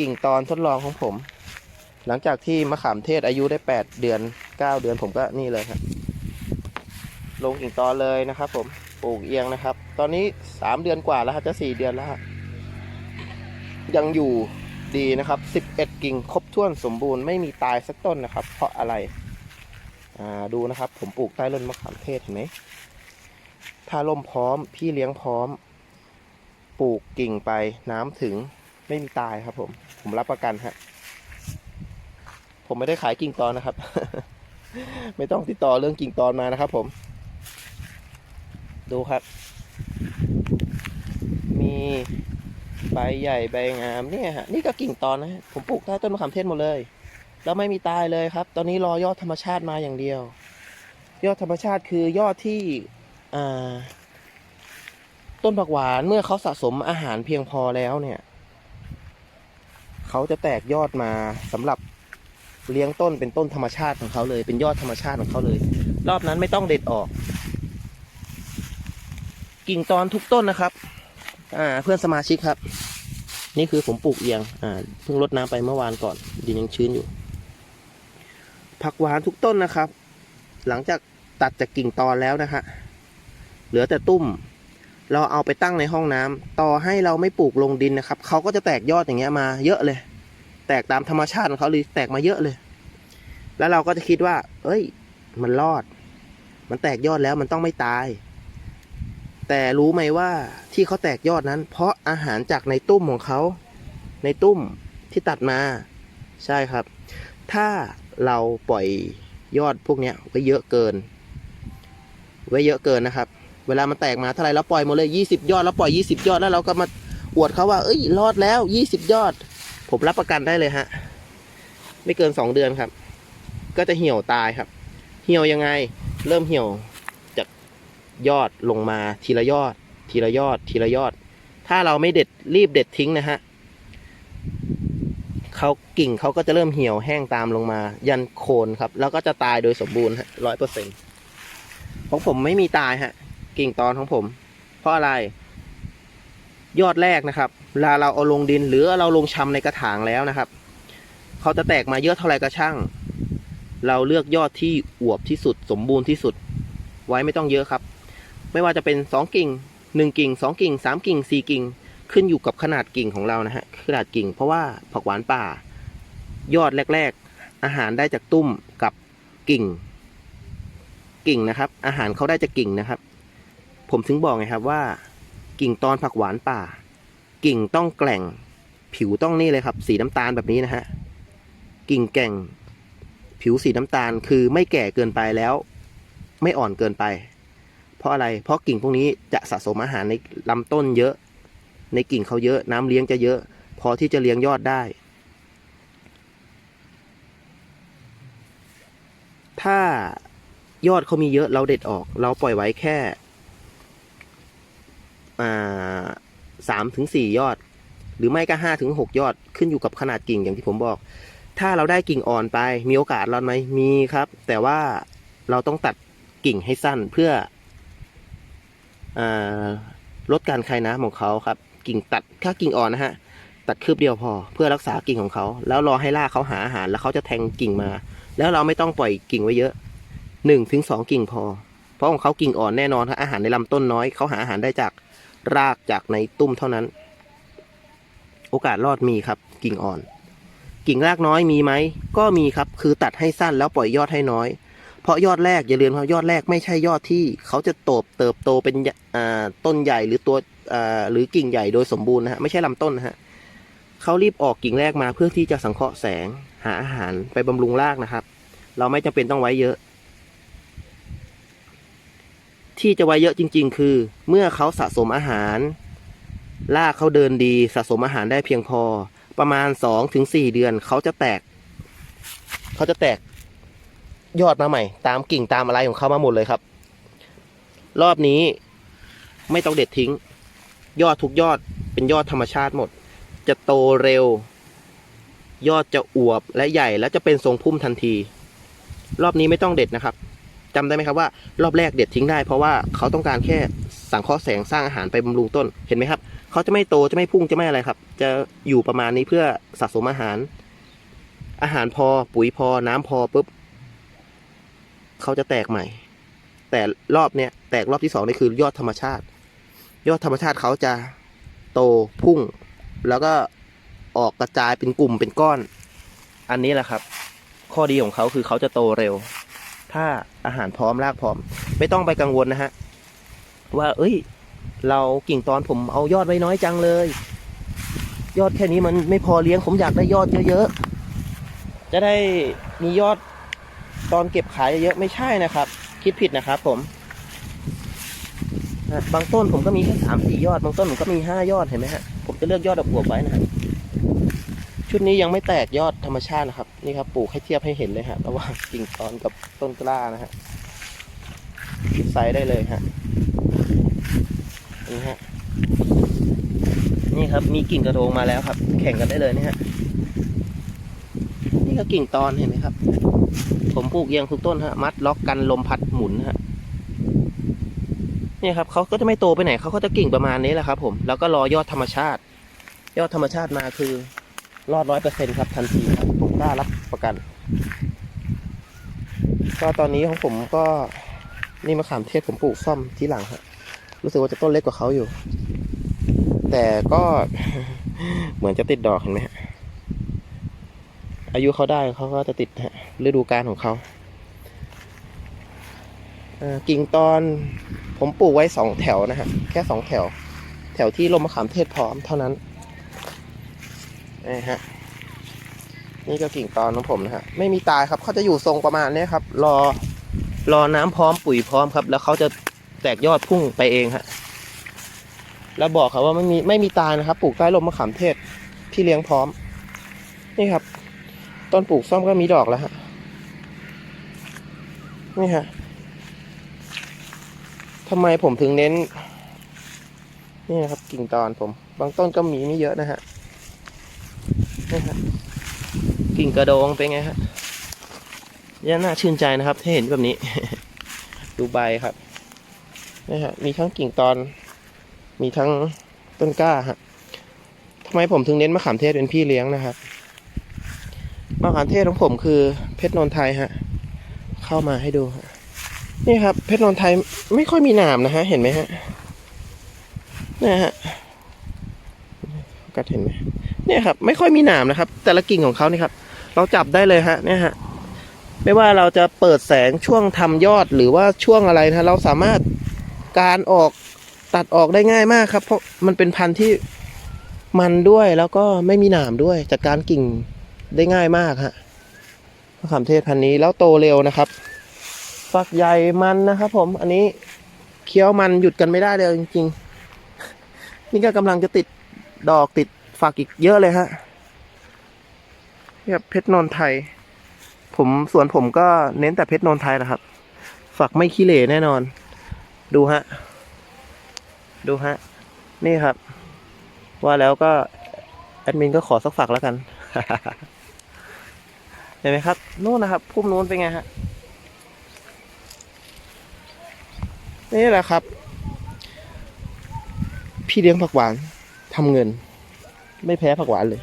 กิ่งตอนทดลองของผม หลังจากที่มะขามเทศอายุได้ 8 เดือน 9 เดือนผมก็นี่เลยครับ ลงกิ่งตอนเลยนะครับ ผมปลูกเอียงนะครับ ตอนนี้ 3 เดือนกว่าแล้วครับจะ 4 เดือนแล้วฮะยังอยู่ดีนะครับ 11 กิ่งครบถ้วนสมบูรณ์ไม่มีตายสักต้นนะครับ เพราะอะไรดูนะครับ ผมปลูกใต้ต้นมะขามเทศเห็นไหมถ้าล่มพร้อม พี่เลี้ยงพร้อม ปลูกกิ่งไปน้ำถึง ไม่มีตายครับ ผม ผมรับประกันฮะผมไม่ได้ขายกิ่งตอนนะครับ ไม่ต้องติดต่อเรื่องกิ่งตอนมานะครับ ผม ดูครับ มีใบใหญ่ใบงามเนี่ยฮะนี่ก็กิ่งตอนนะผมปลูกใต้ต้นมะขามเทศหมดเลย แล้วไม่มีตายเลยครับ ตอนนี้รอยอดธรรมชาติมาอย่างเดียว ยอดธรรมชาติคือยอดที่ต้นผักหวานเมื่อเขาสะสมอาหารเพียงพอแล้วเนี่ย เขาจะแตกยอดมาสำหรับเลี้ยงต้นเป็นต้นธรรมชาติของเขาเลย เป็นยอดธรรมชาติของเขาเลย รอบนั้นไม่ต้องเด็ดออก กิ่งตอนทุกต้นนะครับ อ่า เพื่อนสมาชิกครับ นี่คือผมปลูกเอียง อ่า เพิ่งรดน้ำไปเมื่อวานก่อน ดินยังชื้นอยู่ ผักหวานทุกต้นนะครับ หลังจากตัดจากกิ่งตอนแล้วนะฮะ เหลือแต่ตุ้ม เราเอาไปตั้งในห้องน้ำต่อให้เราไม่ปลูกลงดินนะครับเขาก็จะแตกยอดอย่างเงี้ยมาเยอะเลย แตกตามธรรมชาติของเขาเลยแตกมาเยอะเลย แล้วเราก็จะคิดว่า เอ้ย มันรอด มันแตกยอดแล้วมันต้องไม่ตาย แต่รู้ไหมว่าที่เขาแตกยอดนั้น เพราะอาหารจากในตุ้มของเขา ในตุ้มที่ตัดมา ใช่ครับ ถ้าเราปล่อยยอดพวกนี้ไว้เยอะเกิน ไว้เยอะเกินนะครับ เวลามันแตกมาเท่าไรเราปล่อยหมดเลยยี่สิบยอดแล้วปล่อยยี่สิบยอดแล้วเราก็มาอวดเขาว่าเอ้ยรอดแล้วยี่สิบยอด ผมรับประกันได้เลยฮะ ไม่เกินสองเดือนครับ ก็จะเหี่ยวตายครับ เหี่ยวยังไง เริ่มเหี่ยวจากยอดลงมาทีละยอด ทีละยอด ทีละยอด ถ้าเราไม่เด็ดรีบเด็ดทิ้งนะฮะเขากิ่งเขาก็จะเริ่มเหี่ยวแห้งตามลงมา ยันโคนครับ แล้วก็จะตายโดยสมบูรณ์ฮะร้อยเปอร์เซ็นต์ของผมไม่มีตายฮะ กิ่งตอนของผม เพราะอะไร ยอดแรกนะครับเวลาเราเอาลงดินหรือเราลงชำในกระถางแล้วนะครับเขาจะแตกมาเยอะเท่าไรก็ช่าง เราเลือกยอดที่อวบที่สุด สมบูรณ์ที่สุด ไว้ไม่ต้องเยอะครับ ไม่ว่าจะเป็นสองกิ่งหนึ่งกิ่งสองกิ่งสามกิ่งสี่กิ่ง ขึ้นอยู่กับขนาดกิ่งของเรานะฮะขนาดกิ่ง เพราะว่าผักหวานป่า ยอดแรก ๆ อาหารได้จากตุ้มกับกิ่ง กิ่งนะครับ อาหารเขาได้จากกิ่งนะครับ ผมถึงบอกไงครับว่า กิ่งตอนผักหวานป่า กิ่งต้องแกล่ง ผิวต้องนี่เลยครับ สีน้ำตาลแบบนี้นะฮะ กิ่งแก่ง ผิวสีน้ำตาลคือไม่แก่เกินไปแล้ว ไม่อ่อนเกินไป เพราะอะไร เพราะกิ่งพวกนี้จะสะสมอาหารในลำต้นเยอะ ในกิ่งเขาเยอะ น้ำเลี้ยงจะเยอะ พอที่จะเลี้ยงยอดได้ ถ้ายอดเขามีเยอะเราเด็ดออก เราปล่อยไว้แค่ สามถึงสี่ยอด หรือไม่ก็ห้าถึงหกยอดขึ้นอยู่กับขนาดกิ่งอย่างที่ผมบอก ถ้าเราได้กิ่งอ่อนไปมีโอกาสรอดไหมมีครับ แต่ว่าเราต้องตัดกิ่งให้สั้นเพื่ออาลดการคายน้ำของเขาครับ กิ่งตัดถ้ากิ่งอ่อนนะฮะตัดคืบเดียวพอ เพื่อรักษากิ่งของเขา แล้วรอให้ราเขาหาอาหารแล้วเขาจะแทงกิ่งมา แล้วเราไม่ต้องปล่อยกิ่งไว้เยอะหนึ่งถึงสองกิ่งพอ เพราะของเขากิ่งอ่อนแน่นอนครับอาหารในลำต้นน้อยเขาหาอาหารได้จาก รากจากในตุ้มเท่านั้น โอกาสรอดมีครับ กิ่งอ่อน กิ่งรากน้อยมีไหม ก็มีครับ คือตัดให้สั้นแล้วปล่อยยอดให้น้อย เพราะยอดแรกอย่าลืมครับยอดแรกไม่ใช่ยอดที่ เขาจะโตบเติบโตเป็นต้นใหญ่หรือตัวหรือกิ่งใหญ่โดยสมบูรณ์นะฮะไม่ใช่ลำต้นนะฮะเขารีบออกกิ่งแรกมาเพื่อที่จะสังเคราะห์แสงหาอาหารไปบำรุงรากนะครับ เราไม่จำเป็นต้องไว้เยอะ ที่จะไว้เยอะจริง ๆ คือ เมื่อเขาสะสมอาหารรากเขาเดินดีสะสมอาหารได้เพียงพอ ประมาณสองถึงสี่เดือนเขาจะแตก เขาจะแตกยอดมาใหม่ ตามกิ่งตามอะไรของเขามาหมดเลยครับ รอบนี้ไม่ต้องเด็ดทิ้ง ยอดทุกยอดเป็นยอดธรรมชาติหมด จะโตเร็ว ยอดจะอวบและใหญ่แล้วจะเป็นทรงพุ่มทันที รอบนี้ไม่ต้องเด็ดนะครับ จำได้ไหมครับว่ารอบแรกเด็ดทิ้งได้ เพราะว่าเขาต้องการแค่สังเคราะห์แสงสร้างอาหารไปบำรุงต้นเห็นไหมครับเขาจะไม่โตจะไม่พุ่งจะไม่อะไรครับ จะอยู่ประมาณนี้เพื่อสะสมอาหาร อาหารพอปุ๋ยพอน้ำพอปุ๊บเขาจะแตกใหม่ แต่รอบเนี้ยแตกรอบที่สองนี่คือยอดธรรมชาติ ยอดธรรมชาติเขาจะโตพุ่ง แล้วก็ออกกระจายเป็นกลุ่มเป็นก้อน อันนี้แหละครับ ข้อดีของเขาคือเขาจะโตเร็ว ถ้าอาหารพร้อมรากพร้อม ไม่ต้องไปกังวลนะฮะว่า เอ้ย เรากิ่งตอนผมเอายอดไว้น้อยจังเลย ยอดแค่นี้มันไม่พอเลี้ยงผมอยากได้ยอดเยอะๆจะได้มียอดตอนเก็บขายเยอะๆไม่ใช่นะครับ คิดผิดนะครับผมบางต้นผมก็มีแค่สามสี่ยอด บางต้นผมก็มีห้ายอดเห็นไหมฮะผมจะเลือกยอดอวบๆไว้นะครับ ชุดนี้ยังไม่แตกยอดธรรมชาตินะครับ นี่ครับปลูกให้เทียบให้เห็นเลยฮะระหว่างกิ่งตอนกับต้นกล้านะฮะไซส์ได้เลยฮะนี่ฮะนี่ครับมีกิ่งกระโดงมาแล้วครับ แข่งกันได้เลยนี่ฮะนี่ก็กิ่งตอนเห็นไหมครับ ผมปลูกเอียงทุกต้นฮะมัดล็อกกันลมพัดหมุนฮะนี่ครับเขาก็จะไม่โตไปไหนเขาก็จะกิ่งประมาณนี้แหละครับ ผมแล้วก็รอยอดธรรมชาติ ยอดธรรมชาติมาคือ รอดร้อยเปอร์เซ็นครับทันทีครับผมกล้ารับประกัน ก็ตอนนี้ของผมก็นี่มะขามเทศผมปลูกซ่อมที่หลังฮะรู้สึกว่าจะต้นเล็กกว่าเขาอยู่ แต่ก็เหมือนจะติดดอกเห็นไหมฮะอายุเขาได้เขาก็จะติดฮะฤดูกาลของเขาเกิ่งตอนผมปลูกไว้สองแถวนะฮะแค่สองแถว แถวที่ลมมะขามเทศพร้อมเท่านั้น นี่ฮะ นี่ก็กิ่งตอนของผมนะฮะ ไม่มีตายครับเขาจะอยู่ทรงประมาณนี้ครับ รอ รอน้ำพร้อมปุ๋ยพร้อมครับ แล้วเขาจะแตกยอดพุ่งไปเองฮะ แล้วบอกครับว่าไม่มีไม่มีตายนะครับ ปลูกใต้ร่มมะขามเทศที่เลี้ยงพร้อม นี่ครับ ต้นปลูกซ่อมก็มีดอกแล้วฮะ นี่ฮะทำไมผมถึงเน้น นี่นะครับกิ่งตอนผม บางต้นก็มีไม่เยอะนะฮะ นี่ฮะกิ่งกระโดงเป็นไงฮะย่าน่าชื่นใจนะครับถ้าเห็นแบบนี้ ดูใบครับนี่ฮะมีทั้งกิ่งตอน มีทั้งต้นกล้าฮะทำไมผมถึงเน้นมะขามเทศเป็นพี่เลี้ยงนะครับมะขามเทศของผมคือเพชรนนทไทยฮะ เข้ามาให้ดูฮะนี่ครับ เพชรนนทไทยไม่ค่อยมีหนามนะฮะ เห็นไหมฮะนี่ฮะกัดเห็นไหม เนี่ยครับไม่ค่อยมีหนามนะครับ แต่ละกิ่งของเขานี่ครับ เราจับได้เลยฮะเนี่ยฮะไม่ว่าเราจะเปิดแสงช่วงทำยอดหรือว่าช่วงอะไรนะเราสามารถการออกตัดออกได้ง่ายมากครับ เพราะมันเป็นพันธุ์ที่มันด้วยแล้วก็ไม่มีหนามด้วยจัดการกิ่งได้ง่ายมากฮะมะขามเทศพันธุ์นี้แล้วโตเร็วนะครับ ฝักใหญ่มันนะครับผมอันนี้เคี้ยวมันหยุดกันไม่ได้เลยจริง ๆ นี่ก็กำลังจะติดดอกติด ฝักอีกเยอะเลยฮะเนี่ยเพชรนนไทย ผมสวนผมก็เน้นแต่เพชรนนไทยนะครับ ฝักไม่ขี้เหร่แน่นอน ดูฮะ ดูฮะ นี่ครับ ว่าแล้วก็แอดมินก็ขอสักฝักแล้วกัน เห็นไหมครับนู่นนะครับพุ่มนู้นเป็นไงฮะ นี่แหละครับ พี่เลี้ยงผักหวานทำเงิน ไม่แพ้ผักหวานเลย